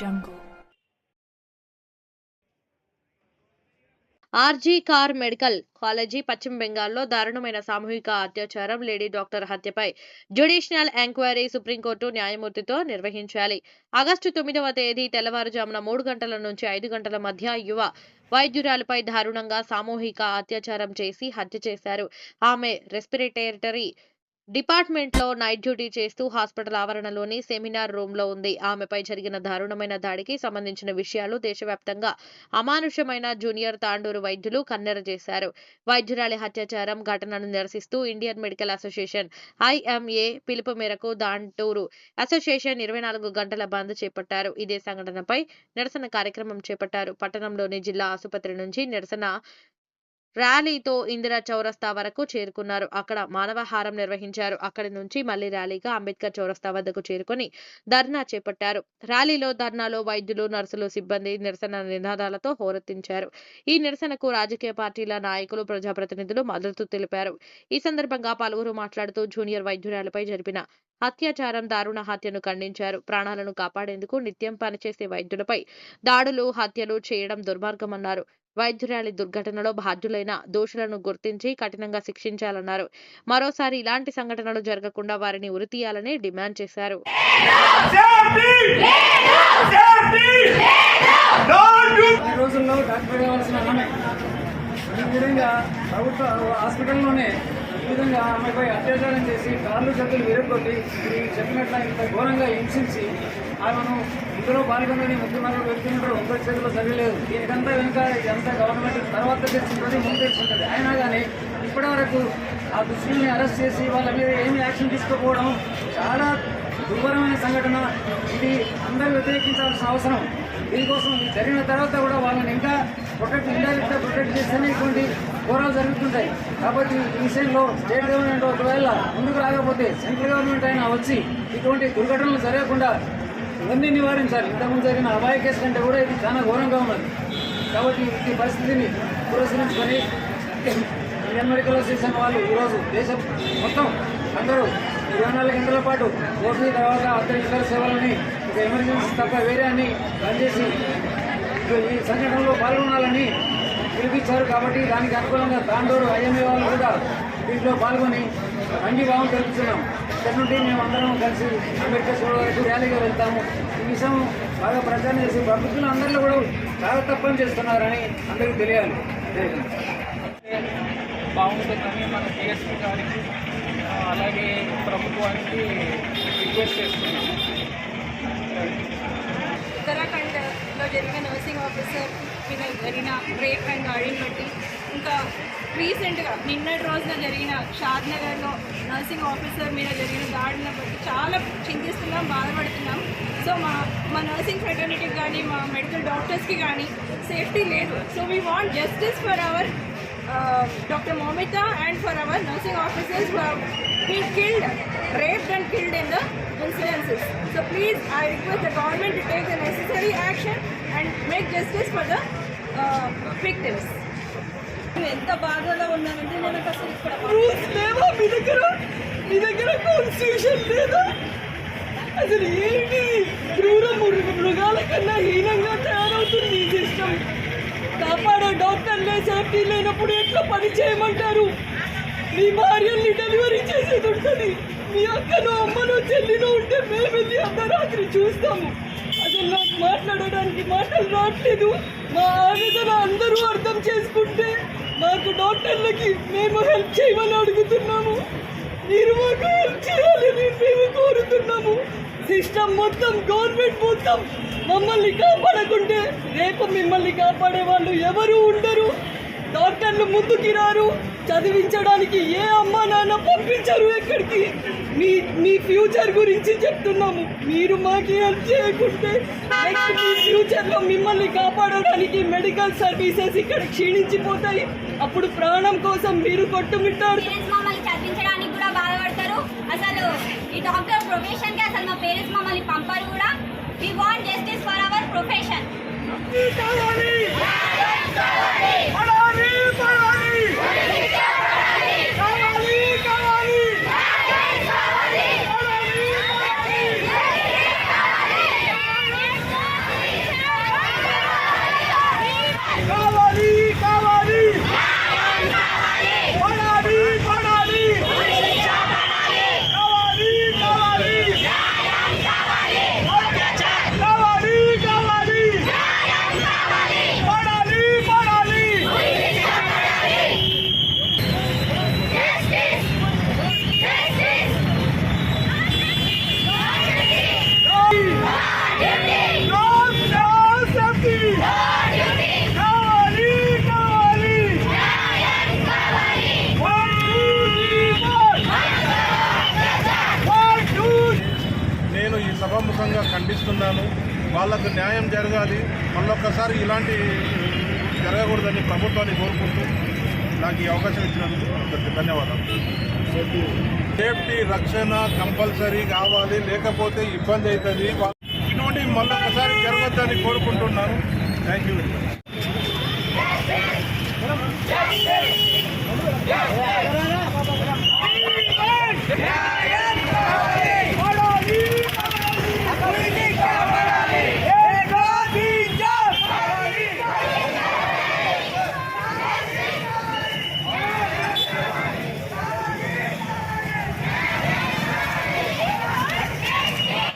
jungle. R G Kar medical college పశ్చిమ బెంగాల్లో దారుణమైన సామూహిక అత్యాచారం లేడీ డాక్టర్ హత్యపై జ్యుడిషియల్ ఎంక్వైరీ సుప్రీంకోర్టు న్యాయమూర్తితో నిర్వహించాలి ఆగస్టు తొమ్మిదవ తేదీ తెల్లవారుజామున మూడు గంటల నుంచి ఐదు గంటల మధ్య యువ వైద్యురాలపై దారుణంగా సామూహిక అత్యాచారం చేసి హత్య చేశారు ఆమె రెస్పిరేటరీ డిపార్ట్మెంట్లో నైట్ డ్యూటీ చేస్తూ హాస్పిటల్ ఆవరణలోని సెమినార్ రూమ్లో ఉంది. ఆమెపై జరిగిన దారుణమైన దాడికి సంబంధించిన విషయాలు దేశవ్యాప్తంగా అమానుషమైన జూనియర్ తాండూరు వైద్యులు కన్నెర చేశారు. వైద్యురాలి హత్యాచారం ఘటనను నిరసిస్తూ ఇండియన్ మెడికల్ అసోసియేషన్ ఐఎంఏ పిలుపు మేరకు దాంటూరు అసోసియేషన్ ఇరవై నాలుగు గంటల బంద్ చేపట్టారు. ఇదే సంఘటనపై నిరసన కార్యక్రమం చేపట్టారు. పట్టణంలోని జిల్లా ఆసుపత్రి నుంచి నిరసన ర్యాలీతో ఇందిరా చౌరస్తా వరకు చేరుకున్నారు. అక్కడ మానవహారం నిర్వహించారు. అక్కడి నుంచి మళ్ళీ ర్యాలీగా అంబేద్కర్ చౌరస్తా వద్దకు చేరుకొని ధర్నా చేపట్టారు. ర్యాలీలో ధర్నాలో వైద్యులు నర్సులు సిబ్బంది నిరసన నినాదాలతో హోరెత్తించారు. ఈ నిరసనకు రాజకీయ పార్టీల నాయకులు ప్రజాప్రతినిధులు మద్దతు తెలిపారు. ఈ సందర్భంగా పలువురు మాట్లాడుతూ జూనియర్ వైద్యురాలపై జరిపిన అత్యాచారం దారుణ హత్యను ఖండించారు. ప్రాణాలను కాపాడేందుకు నిత్యం పనిచేసే వైద్యులపై దాడులు హత్యలు చేయడం దుర్మార్గమన్నారు. వైద్యురాలి దుర్ఘటనలో బాధ్యులైన దోషులను గుర్తించి కఠినంగా శిక్షించాలన్నారు. మరోసారి ఇలాంటి సంఘటనలు జరగకుండా వారిని ఉరితీయాలని డిమాండ్ చేశారు ఈ రోజుల్లో డాక్టర్ కావాల్సిన ఆమె ఈ విధంగా ప్రభుత్వ హాస్పిటల్లోనే ఈ విధంగా ఆమెపై అత్యాచారం చేసి కాళ్ళు చేతులు విరగొట్టి మీరు చెప్పినట్ల ఇంత ఘోరంగా హింసించి ఆమెను ఇందులో పాల్గొనని ముఖ్యమంత్రి వ్యక్తులు ఒక్కరి చేతిలో జరగలేదు దీనికంతా వెనుక ఇదంతా గవర్నమెంట్ తర్వాత తెచ్చుంటుంది ముందు తెచ్చుంటుంది అయినా కానీ ఇప్పటివరకు ఆ దుస్తుల్ని అరెస్ట్ చేసి వాళ్ళ మీద ఏమి యాక్షన్ తీసుకోకపోవడం చాలా దుర్భరమైన సంఘటన. ఇది అందరూ వ్యతిరేకించాల్సిన అవసరం. దీనికోసం జరిగిన తర్వాత కూడా వాళ్ళని ఇంకా ప్రొటెక్ట్ ఇండైరెక్ట్గా ప్రొటెక్ట్ చేస్తేనే ఇటువంటి ఘోరాలు జరుగుతుంటాయి. కాబట్టి ఈ విషయంలో స్టేట్ గవర్నమెంట్ ఒకవేళ ముందుకు రాకపోతే సెంట్రల్ గవర్నమెంట్ అయినా వచ్చి ఇటువంటి దుర్ఘటనలు జరగకుండా ఇవన్నీ నివారించాలి. ఇంతకుముందు జరిగిన అబాయ కేసు కంటే కూడా ఇది చాలా ఘోరంగా ఉన్నది. కాబట్టి ఈ పరిస్థితిని పురస్కరించుకొని ఇండియన్ మెడికల్ అసోసియేషన్ వాళ్ళు ఈరోజు దేశం మొత్తం అందరూ ఇరవై నాలుగు గంటల పాటు ఓపీ తర్వాత అతని ఇతర సేవలని ఒక ఎమర్జెన్సీ తప్ప వేరే అని పనిచేసి చేసి ఈ సంఘటనలో పాల్గొనాలని పిలిపించారు కాబట్టి దానికి అనుకూలంగా తాండూరు ఐఎంఏ వాళ్ళు కూడా దీంట్లో పాల్గొని అంగీభావం తెలుపుతున్నాం ఇక్కడ నుండి మేము అందరం కలిసి అంబేద్కర్ చౌడ వరకు ర్యాలీగా వెళ్తాము. ఈ విషయం బాగా ప్రచారం చేసి ప్రభుత్వం అందరిలో కూడా చాలా తప్పని చేస్తున్నారని అందరికీ తెలియాలి. బాగుంటుందని మన డిఎస్పీ గారికి అలాగే ప్రభుత్వానికి రిక్వెస్ట్ చేస్తున్నాము జరిగిన నర్సింగ్ ఆఫీసర్ మీద జరిగిన రేప్ అండ్ దాడిని బట్టి ఇంకా రీసెంట్గా నిన్నటి రోజున జరిగిన షాద్నగర్లో నర్సింగ్ ఆఫీసర్ మీద జరిగిన దాడిని బట్టి చాలా చింతిస్తున్నాం బాధపడుతున్నాం. సో మా మా నర్సింగ్ ఫెటర్నిటీకి కానీ మా మెడికల్ డాక్టర్స్కి కానీ సేఫ్టీ లేదు. So we want justice for our Dr. Momita and for our nursing officers who have been killed, raped and killed in the incidences. So please, I request the government to take the necessary action and make justice for the uh, victims. ఎంత బాధలో ఉన్నానంటే నేను అసలు ఇక్కడ rules లేవా మీ దగ్గర మీ దగ్గర constitution లేదా అసలు ఏంటి క్రూర మృగ- మృగాల కన్నా హీనంగా తయారవుతుంది ఈ సిస్టమ్ కాపాడే పార్టీ లేనప్పుడు ఎట్లా పని చేయమంటారు? మీ భార్యల్ని డెలివరీ చేసేది ఉంటుంది మీ అక్కను అమ్మను చెల్లిలో ఉంటే మేము అర్ధరాత్రి చూస్తాము. అసలు నాకు మాట్లాడడానికి మాటలు రావట్లేదు. మా ఆవేదన అందరూ అర్థం చేసుకుంటే మాకు డాక్టర్లకి మేము హెల్ప్ చేయమని అడుగుతున్నాము. మీరు మాకు హెల్ప్ చేయాలని మేము కోరుతున్నాము. సిస్టమ్ మొత్తం గవర్నమెంట్ మొత్తం మమ్మల్ని కాపాడకుంటే రేపు మిమ్మల్ని కాపాడే వాళ్ళు ఎవరు ఉండరు. డాక్టర్లు ముందుకి రారు చదివించడానికి ఏ అమ్మా నాన్న పంపించరు ఎక్కడికి? మీ మీ ఫ్యూచర్ గురించి చెప్తున్నాము. మీరు మాకు హెల్ప్ చేయకుంటే నెక్స్ట్ మీ ఫ్యూచర్లో మిమ్మల్ని కాపాడడానికి మెడికల్ సర్వీసెస్ ఇక్కడ క్షీణించిపోతాయి. అప్పుడు ప్రాణం కోసం మీరు మమ్మల్ని చదివించడానికి కూడా బాధపడతారు. అసలు ఈ డాక్టర్ ప్రొఫెషన్కి అసలు మా పేరెంట్స్ మమ్మల్ని పంపరు కూడా. We want justice for our profession వాళ్ళకు న్యాయం జరగాలి. మళ్ళొక్కసారి ఇలాంటి జరగకూడదని ప్రభుత్వాన్ని కోరుకుంటూ నాకు ఈ అవకాశం ఇచ్చినందుకు ధన్యవాదాలు. సేఫ్టీ రక్షణ కంపల్సరీ కావాలి. లేకపోతే ఇబ్బంది అవుతుంది. ఇటువంటి మళ్ళొక్కసారి జరగద్దని కోరుకుంటున్నాను. Thank you